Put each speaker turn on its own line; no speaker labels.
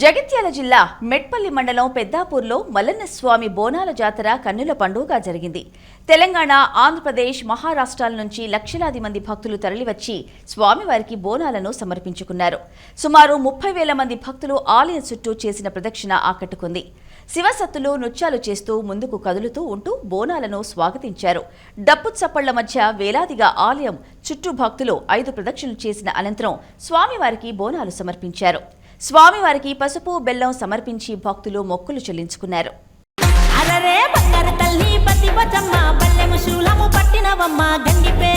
జగిత్యాల జిల్లా మెట్పల్లి మండలం పెద్దాపూర్లో మల్లన్న స్వామి బోనాల జాతర కన్నుల పండుగ జరిగింది. తెలంగాణ ఆంధ్రప్రదేశ్ మహారాష్ట్రాల నుంచి లక్షలాది మంది భక్తులు తరలివచ్చి స్వామివారికి బోనాలను సమర్పించుకున్నారు. సుమారు ముప్పై వేల మంది భక్తులు ఆలయం చుట్టూ చేసిన ప్రదక్షిణ ఆకట్టుకుంది. శివసత్తులు నృత్యాలు చేస్తూ ముందుకు కదులుతూ ఉంటూ బోనాలను స్వాగతించారు. డప్పు చప్పళ్ళ మధ్య వేలాదిగా ఆలయం చుట్టూ భక్తులు ఐదు ప్రదక్షిణలు చేసిన అనంతరం స్వామివారికి బోనాలు సమర్పించారు. స్వామివారికి పసుపు బెల్లం సమర్పించి భక్తులు మొక్కులు చెల్లించుకున్నారు.
అరరే బంగారు తల్లి పతి బచమ్మ బల్లెము శూలము పట్టినవమ్మ గండిపేట